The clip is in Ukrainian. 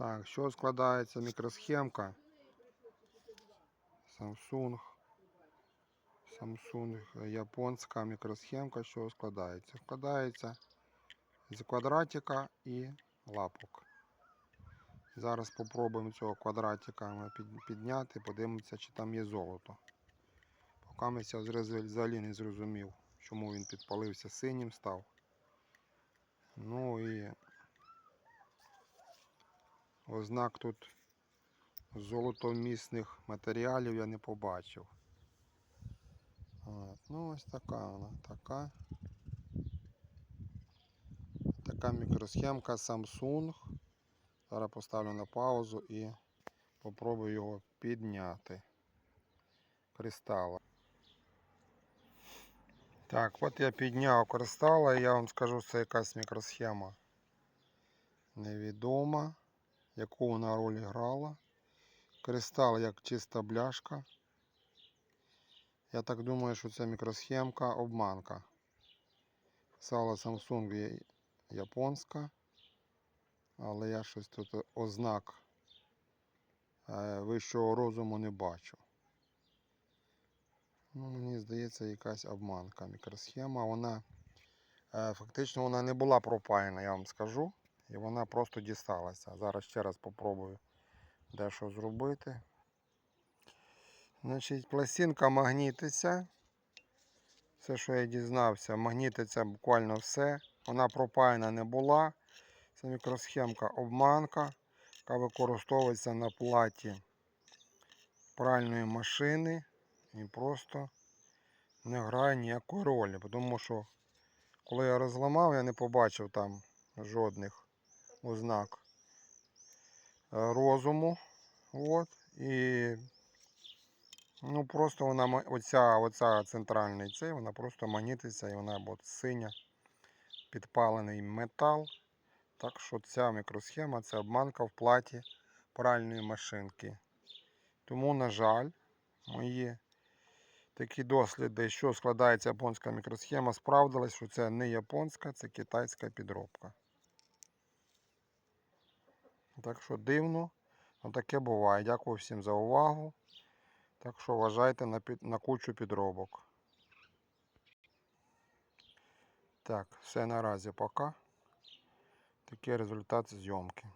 Так, що складається мікросхемка? Samsung. Samsung японська мікросхемка, що складається? Складається з квадратика і лапок. Зараз спробуємо цього квадратика підняти, подивимося, чи там є золото. Поки ми взагалі не зрозумів, чому він підпалився синім став. Ну і ознак тут золотомісних матеріалів я не побачив. От, ну ось така вона, така. Така мікросхемка Samsung. Зараз поставлю на паузу і попробую його підняти. Кристала. Так, от я підняв кристала і я вам скажу, це якась мікросхема невідома, яку вона роль грала. Кристал як чиста бляшка. Я так думаю, що це мікросхемка обманка. Писала Samsung є японська, але я щось тут ознак е, вищого розуму не бачу. Ну, мені здається, якась обманка мікросхема. Вона е, фактично вона не була пропаяна, я вам скажу. І вона просто дісталася. Зараз ще раз попробую дещо зробити. Значить, пластинка магнітиться. Все, що я дізнався, магнітиться буквально все. Вона пропаяна не була. Це мікросхемка обманка, яка використовується на платі пральної машини і просто не грає ніякої ролі. Тому що коли я розламав, я не побачив там жодних ознак е, розуму. От. І ну, просто вона оця, оця центральний цей, вона просто магнітиться і вона от синя, підпалений метал. Так що ця мікросхема це обманка в платі пральної машинки. Тому, на жаль, мої такі досліди, що складається японська мікросхема, справдились, що це не японська, це китайська підробка. Так що дивно, але таке буває. Дякую всім за увагу. Так що вважайте на, під, на кучу підробок. Так, все наразі пока. Такий результат зйомки.